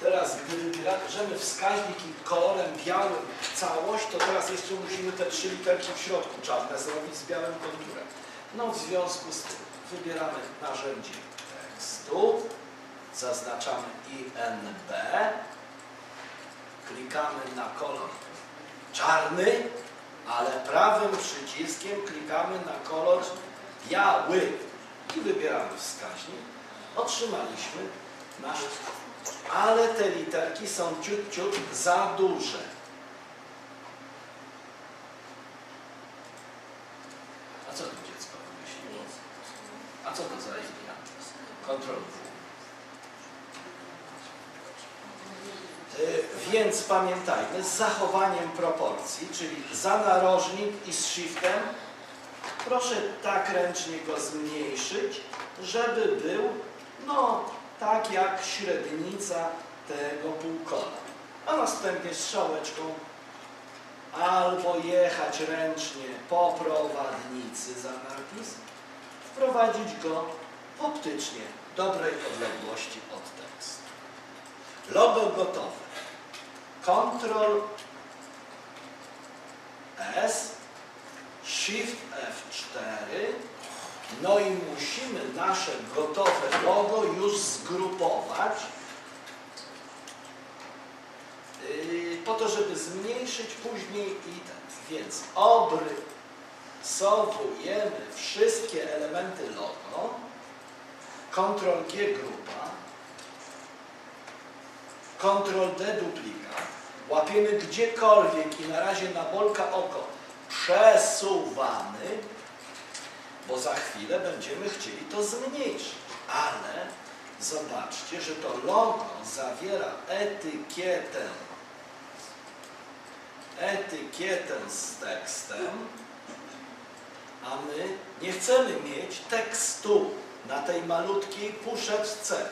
Teraz, gdy bierzemy wskaźnik i kolorem białym całość, to teraz jeszcze musimy te trzy literki w środku czarne zrobić z białym konturem. No w związku z tym wybieramy narzędzie tekstu, zaznaczamy INB, klikamy na kolor czarny, ale prawym przyciskiem klikamy na kolor biały i wybieramy wskaźnik. Otrzymaliśmy. Ale te literki są ciut, ciut za duże. A co tu dziecko wymyśliło? A co to za linia? Kontrol. Y, Więc pamiętajmy, z zachowaniem proporcji, czyli za narożnik i z shiftem, proszę tak ręcznie go zmniejszyć, żeby był, no, tak jak średnica tego półkola. A następnie strzałeczką albo jechać ręcznie po prowadnicy za napis, wprowadzić go optycznie dobrej odległości od tekstu. Logo gotowe. Ctrl S, Shift F4. No i musimy nasze gotowe logo już zgrupować yy, po to, żeby zmniejszyć później i ten. Więc obrysowujemy wszystkie elementy logo. Ctrl G grupa. Ctrl D duplikat. Łapiemy gdziekolwiek i na razie na bolka oko przesuwamy, bo za chwilę będziemy chcieli to zmniejszyć. Ale zobaczcie, że to logo zawiera etykietę. Etykietę z tekstem, a my nie chcemy mieć tekstu na tej malutkiej puszeczce.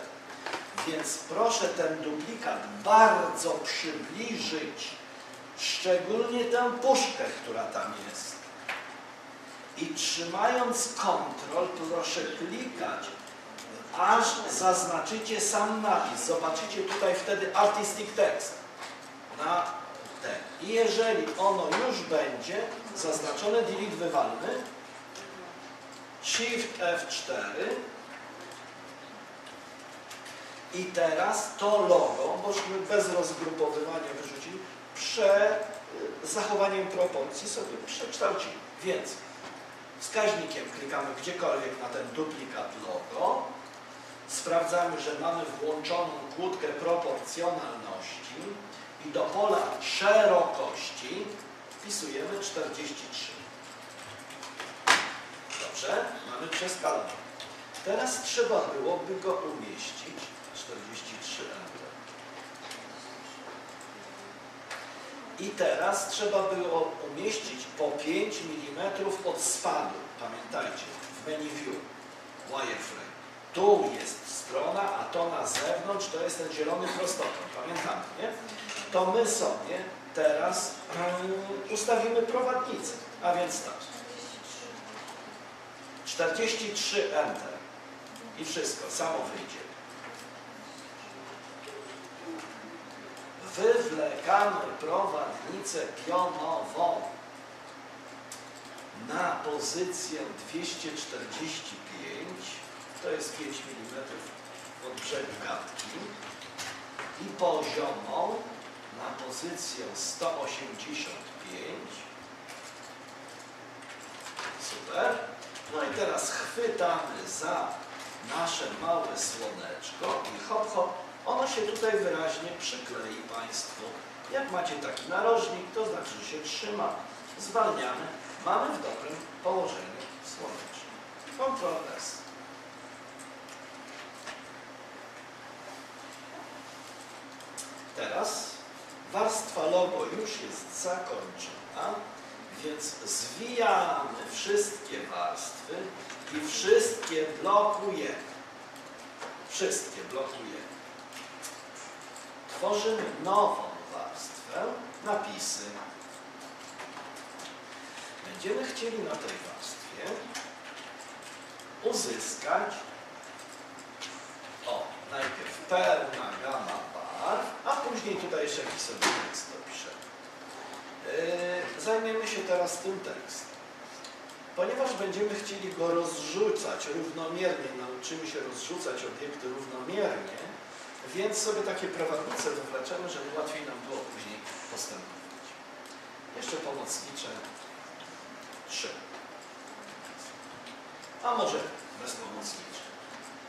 Więc proszę ten duplikat bardzo przybliżyć, szczególnie tę puszkę, która tam jest. I trzymając kontrol, proszę klikać, aż zaznaczycie sam napis. Zobaczycie tutaj wtedy artistic text na ten. I jeżeli ono już będzie zaznaczone, delete wywalny, Shift F4 i teraz to logo, bośmy bez rozgrupowywania wyrzucili, prze, zachowaniem proporcji sobie przekształcili. Więc wskaźnikiem klikamy gdziekolwiek na ten duplikat logo, sprawdzamy, że mamy włączoną kłódkę proporcjonalności i do pola szerokości wpisujemy 43. Dobrze? Mamy przeskalone. Teraz trzeba byłoby go umieścić 43 Enter. I teraz trzeba było umieścić po 5 mm od spadu. Pamiętajcie, w menu view, wireframe. Tu jest strona, a to na zewnątrz to jest ten zielony prostokąt. Pamiętamy, nie? To my sobie teraz um, ustawimy prowadnicę. A więc tak. 43 Enter. I wszystko, samo wyjdzie. Wywlekamy prowadnicę pionową na pozycję 245, to jest 5 mm od brzegu gadki i poziomą na pozycję 185. Super. No i teraz chwytamy za nasze małe słoneczko i hop hop, ono się tutaj wyraźnie przyklei Państwu. Jak macie taki narożnik, to znaczy, że się trzyma. Zwalniamy. Mamy w dobrym położeniu słoneczko. Ctrl S. Teraz warstwa logo już jest zakończona, więc zwijamy wszystkie warstwy i wszystkie blokujemy. Wszystkie blokujemy. Tworzymy nową warstwę, napisy. Będziemy chcieli na tej warstwie uzyskać, o, najpierw pełna gama barw, a później tutaj jeszcze jakiś sobie tekst dopiszemy. Yy, Zajmiemy się teraz tym tekstem. Ponieważ będziemy chcieli go rozrzucać równomiernie, nauczymy się rozrzucać obiekty równomiernie, więc sobie takie prowadnice wywleczemy, żeby łatwiej nam było później postępować. Jeszcze pomocnicze trzy. A może bezpomocnicze.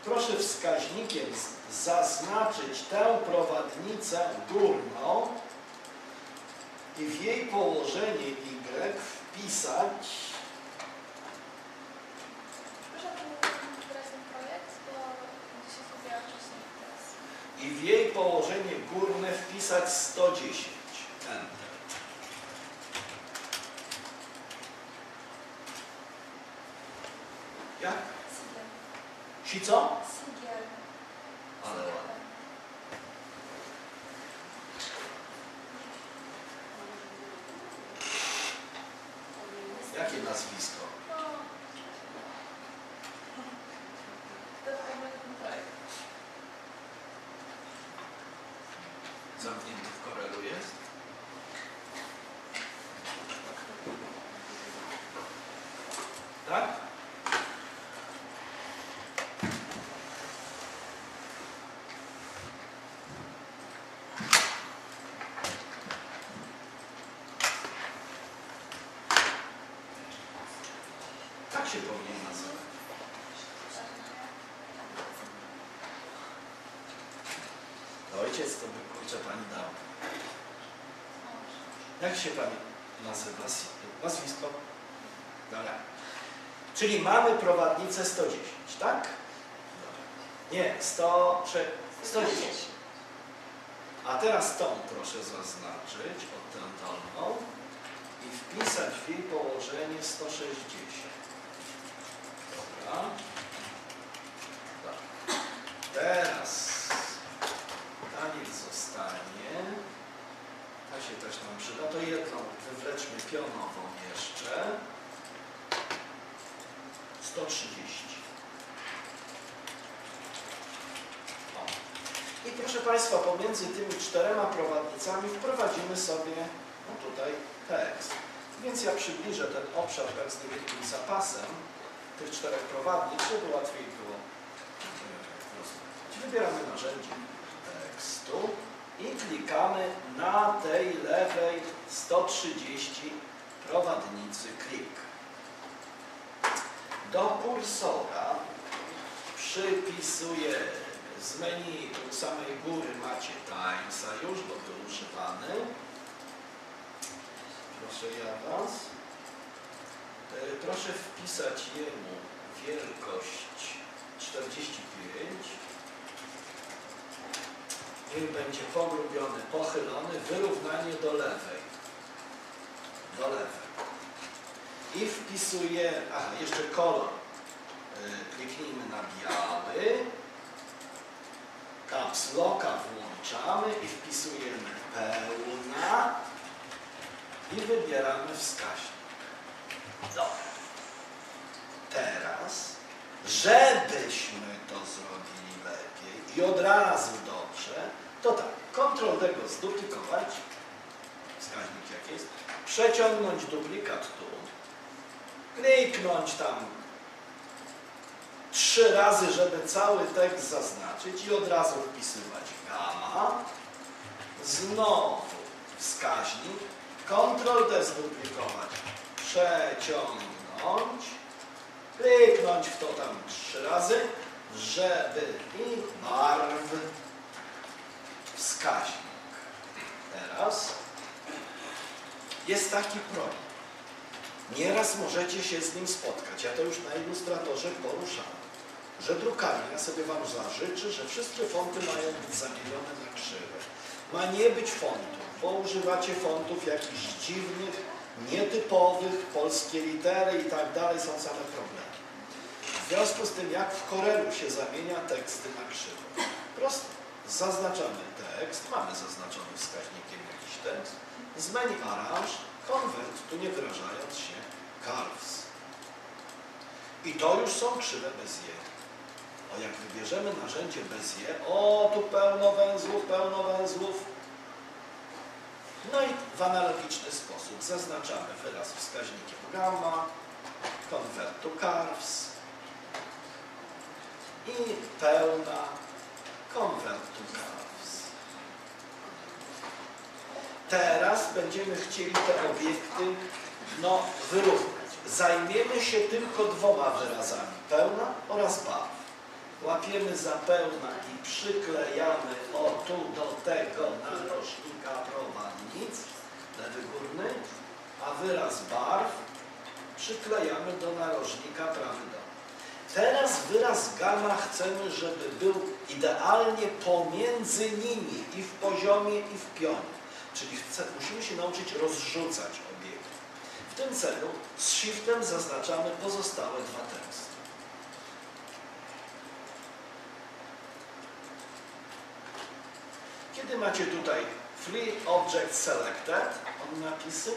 Proszę wskaźnikiem zaznaczyć tę prowadnicę górną i w jej położenie Y wpisać Proszę teraz ten projekt, bo gdzieś się zrobiła wcześniej teraz. i w jej położenie górne wpisać 110. Enter. Jak? Sigiel. Si co? Sigiel. Ale ładnie. Jakie nazwisko? No. To jest ogólnie ten projekt. Zamknięty w Corelu jest? Tak? Tak się powinien nazywać. To by kurczę pani dał. Jak się pani nazywa? Nazwisko? Dobra. Czyli mamy prowadnicę 110, tak? Dobra. Nie, 100, prze- 110. A teraz tą proszę zaznaczyć, od tę dolną i wpisać w jej położenie 160. Dobra. Dobra. Teraz ta niech zostanie. Ta się też nam przyda. To jedną wywleczmy pionową jeszcze. 130. O. I proszę Pomiędzy tymi czterema prowadnicami wprowadzimy sobie no tutaj tekst. Więc ja przybliżę ten obszar tak niewielkim zapasem tych czterech prowadnic, żeby łatwiej było e. Wybieramy narzędzie tekstu i klikamy na tej lewej 130 prowadnicy klik. Do kursora przypisujemy z menu u samej góry macie Timesa już, bo był używany. Proszę ja Was. E, Proszę wpisać jemu wielkość 45. Niech będzie pogrubiony, pochylony, wyrównanie do lewej. Do lewej. I wpisuję, aha, jeszcze kolor. Y, Kliknijmy na biały. Caps locka włączamy i wpisujemy pełna i wybieramy wskaźnik. Dobra. Teraz, żebyśmy to zrobili lepiej i od razu dobrze, to tak, Ctrl D go zduplikować, wskaźnik jak jest, przeciągnąć duplikat tu, kliknąć tam trzy razy, żeby cały tekst zaznaczyć i od razu wpisywać. Gamma, znowu wskaźnik, Ctrl D zduplikować, przeciągnąć, kliknąć w to tam trzy razy, żeby i barw wskaźnik. Teraz jest taki problem. Nieraz możecie się z nim spotkać. Ja to już na ilustratorze poruszałem. Że drukarnia sobie Wam zażyczy, że wszystkie fonty mają być zamienione na krzywe. Ma nie być fontów, bo używacie fontów jakichś dziwnych, nietypowych, polskie litery i tak dalej, są same problemy. W związku z tym, jak w Corelu się zamienia teksty na krzywo? Prosto. Zaznaczamy tekst, mamy zaznaczony wskaźnikiem jakiś tekst, z menu Arrange, Convert, tu nie wyrażając się, Curves. I to już są krzywe bez je. O, jak wybierzemy narzędzie Bezier, o, tu pełno węzłów, pełno węzłów. No i w analogiczny sposób zaznaczamy wyraz wskaźnikiem gamma, convert to curves i pełna convert to Teraz będziemy chcieli te obiekty no, wyrównać. Zajmiemy się tylko dwoma wyrazami, pełna oraz barw. Łapiemy za pełna i przyklejamy o tu do tego narożnika prowadnic, lewy górny, a wyraz barw przyklejamy do narożnika prawy dolny. Teraz wyraz gamma chcemy, żeby był idealnie pomiędzy nimi i w poziomie i w pionie. Czyli musimy się nauczyć rozrzucać obiekty. W tym celu z shiftem zaznaczamy pozostałe dwa teksty. Kiedy macie tutaj Free Object Selected, on napisy,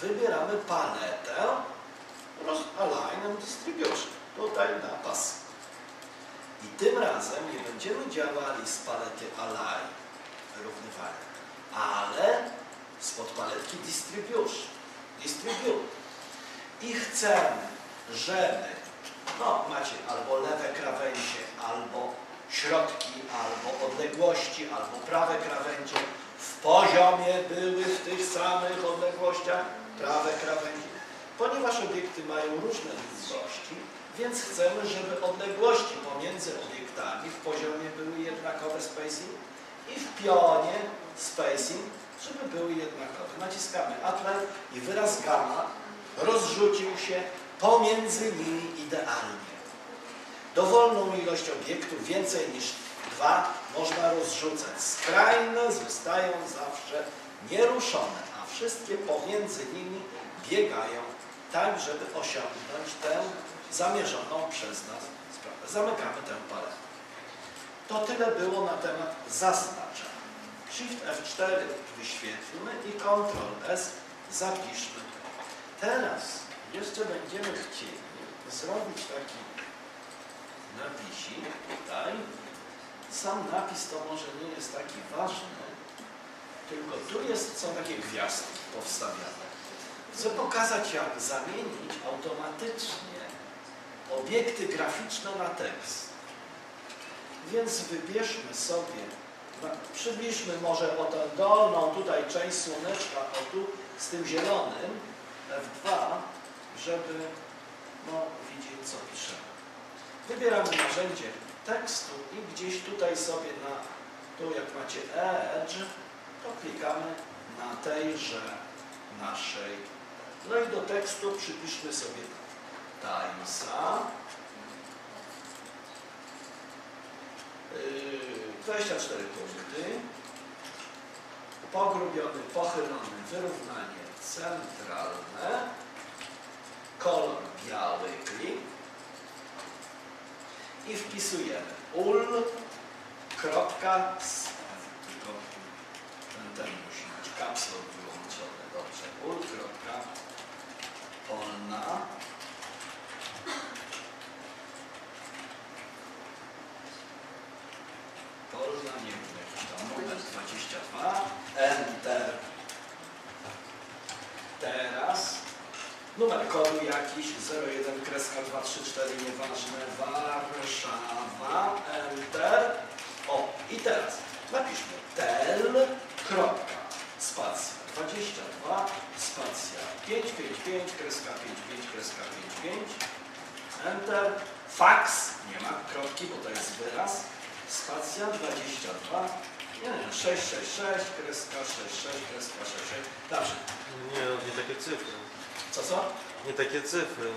wybieramy paletę Align and Distribution, tutaj na pas. I tym razem nie będziemy działali z palety Align, wyrównywania, ale z podpaletki Distribution, Distribute. I chcemy, żeby, no macie albo lewe krawędzie, albo środki, albo odległości, albo prawe krawędzie w poziomie były w tych samych odległościach prawe krawędzie. Ponieważ obiekty mają różne długości, więc chcemy, żeby odległości pomiędzy obiektami w poziomie były jednakowe spacing i w pionie spacing, żeby były jednakowe. Naciskamy Apply i wyraz gamma rozrzucił się pomiędzy nimi idealnie. Dowolną ilość obiektów, więcej niż dwa, można rozrzucać. Skrajne zostają zawsze nieruszone, a wszystkie pomiędzy nimi biegają tak, żeby osiągnąć tę zamierzoną przez nas sprawę. Zamykamy tę paletę. To tyle było na temat zaznaczenia. Shift F4 wyświetlmy i Ctrl S zapiszmy. Teraz jeszcze będziemy chcieli zrobić taki napisik tutaj. Sam napis to może nie jest taki ważny, tylko tu jest, są takie gwiazdki powstawiane. Chcę pokazać, jak zamienić automatycznie obiekty graficzne na tekst. Więc wybierzmy sobie, no, przybliżmy może o tę dolną tutaj część słoneczka, o tu z tym zielonym, F2, żeby no, widzieć, co piszemy. Wybieramy narzędzie tekstu i gdzieś tutaj sobie na, tu jak macie Edge, to klikamy na tejże naszej. No i do tekstu przypiszmy sobie Timesa. Yy, 24 punkty. Pogrubiony, pochylony, wyrównanie centralne. Kolor biały, klik i wpisujemy ul, kropka, s- tylko ten, ten musi być kapsel wyłączony, dobrze, ul, kropka, polna, polna, nie wiem, jakiś tam numer 22, enter, teraz Numer kodu jakiś 01 kreska 234, nieważne, Warszawa, Enter. O, i teraz napiszmy tel, kropka, spacja 22, spacja 555, kreska 55, kreska 55, Enter. Fax, nie ma kropki, bo to jest wyraz, spacja 22, nie, nie, 666, kreska 66, kreska 66, dobrze. Nie, nie takie cyfry. Co, co? Nie takie cyfry.